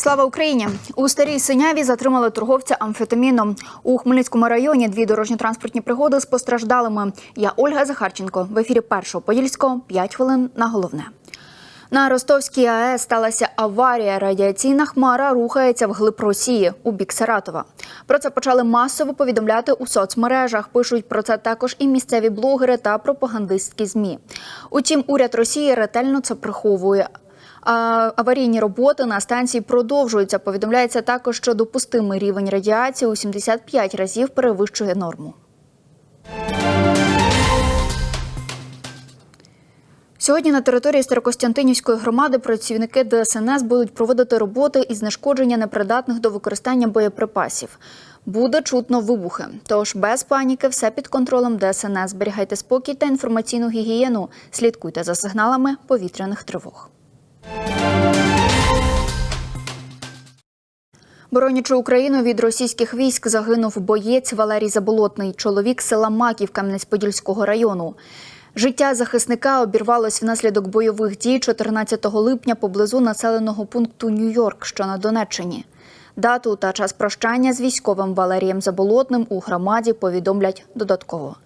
Слава Україні! У старій синяві затримали торговця амфетаміном. У Хмельницькому районі дві дорожньо-транспортні пригоди з постраждалими. Я Ольга Захарченко. В ефірі першого подільського 5 хвилин на головне. На Ростовській АЕС сталася аварія. Радіаційна хмара рухається вглиб Росії у бік Саратова. Про це почали масово повідомляти у соцмережах. Пишуть про це також і місцеві блогери та пропагандистські змі. Утім, уряд Росії ретельно це приховує. Аварійні роботи на станції продовжуються. Повідомляється також, що допустимий рівень радіації у 75 разів перевищує норму. Сьогодні на території Старокостянтинівської громади працівники ДСНС будуть проводити роботи із знешкодження непридатних до використання боєприпасів. Буде чутно вибухи. Тож без паніки, все під контролем ДСНС. Зберігайте спокій та інформаційну гігієну. Слідкуйте за сигналами повітряних тривог. Боронячи Україну від російських військ, загинув боєць Валерій Заболотний, чоловік села Маків Кам'янець-Подільського району. Життя захисника обірвалось внаслідок бойових дій 14 липня поблизу населеного пункту Нью-Йорк, що на Донеччині. Дату та час прощання з військовим Валерієм Заболотним у громаді повідомлять додатково.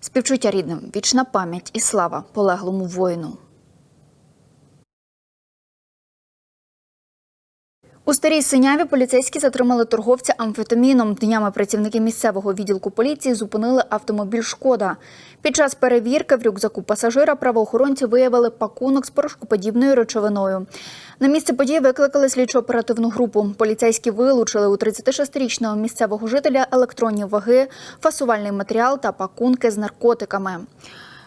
Співчуття рідним, вічна пам'ять і слава полеглому воїну. У старій синяві поліцейські затримали торговця амфетаміном. Днями працівники місцевого відділку поліції зупинили автомобіль Шкода. Під час перевірки в рюкзаку пасажира правоохоронці виявили пакунок з порошкоподібною речовиною. На місце події викликали слідчо-оперативну групу. Поліцейські вилучили у 36-річного місцевого жителя електронні ваги, фасувальний матеріал та пакунки з наркотиками.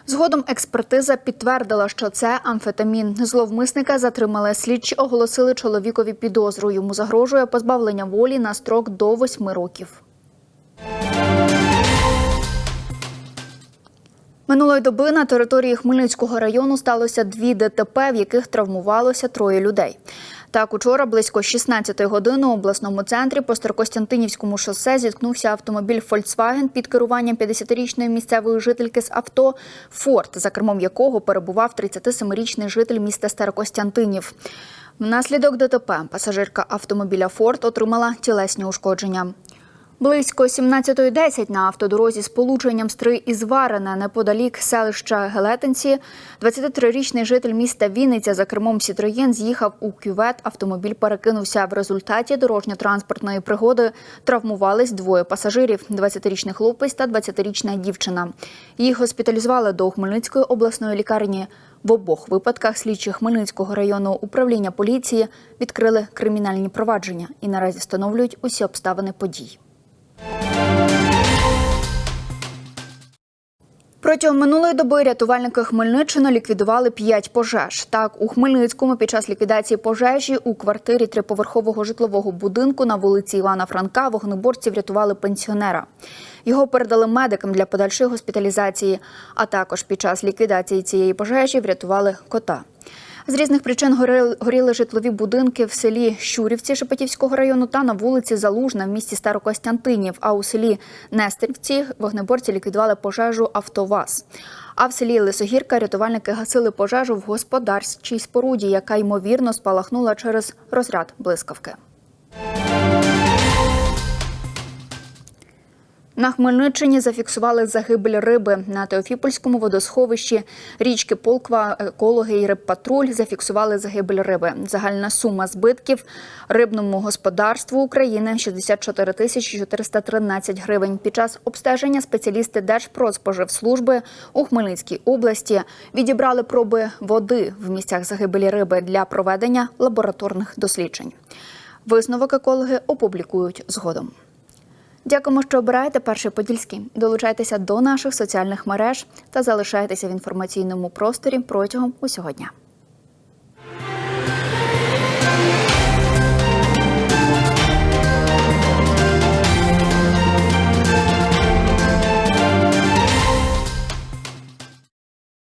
Згодом експертиза підтвердила, що це амфетамін. Зловмисника затримали. Слідчі оголосили чоловікові підозру. Йому загрожує позбавлення волі на строк до восьми років. Минулої доби на території Хмельницького району сталося дві ДТП, в яких травмувалося троє людей. Так, учора близько 16-ї години у обласному центрі по Старокостянтинівському шосе зіткнувся автомобіль Volkswagen під керуванням 50-річної місцевої жительки з авто Форд, за кермом якого перебував 37-річний житель міста Старокостянтинів. Внаслідок ДТП пасажирка автомобіля Форд отримала тілесні ушкодження. Близько 17.10 на автодорозі з полученням Стри із Варена неподалік селища Гелетинці 23-річний житель міста Вінниця за кермом Сітроєн з'їхав у кювет. Автомобіль перекинувся. В результаті дорожньо-транспортної пригоди травмувались двоє пасажирів: 20-річний хлопець та 20-річна дівчина. Їх госпіталізували до Хмельницької обласної лікарні. В обох випадках слідчі Хмельницького районного управління поліції відкрили кримінальні провадження і наразі встановлюють усі обставини подій. Протягом минулої доби рятувальники Хмельниччини ліквідували п'ять пожеж. Так, у Хмельницькому під час ліквідації пожежі у квартирі триповерхового житлового будинку на вулиці Івана Франка вогнеборці врятували пенсіонера. Його передали медикам для подальшої госпіталізації. А також під час ліквідації цієї пожежі врятували кота. З різних причин горіли, житлові будинки в селі Щурівці Шепетівського району та на вулиці Залужна в місті Старокостянтинів. А у селі Нестерівці вогнеборці ліквідували пожежу Автоваз. А в селі Лисогірка рятувальники гасили пожежу в господарській споруді, яка ймовірно спалахнула через розряд блискавки. На Хмельниччині зафіксували загибель риби на Теофіпольському водосховищі річки Полква. Екологи і рибпатруль зафіксували загибель риби. Загальна сума збитків рибному господарству України 64 тисячі 413 гривень. Під час обстеження спеціалісти Держпродспоживслужби у Хмельницькій області відібрали проби води в місцях загибелі риби для проведення лабораторних досліджень. Висновок екологи опублікують згодом. Дякуємо, що обираєте перший подільський. Долучайтеся до наших соціальних мереж та залишайтеся в інформаційному просторі протягом усього дня.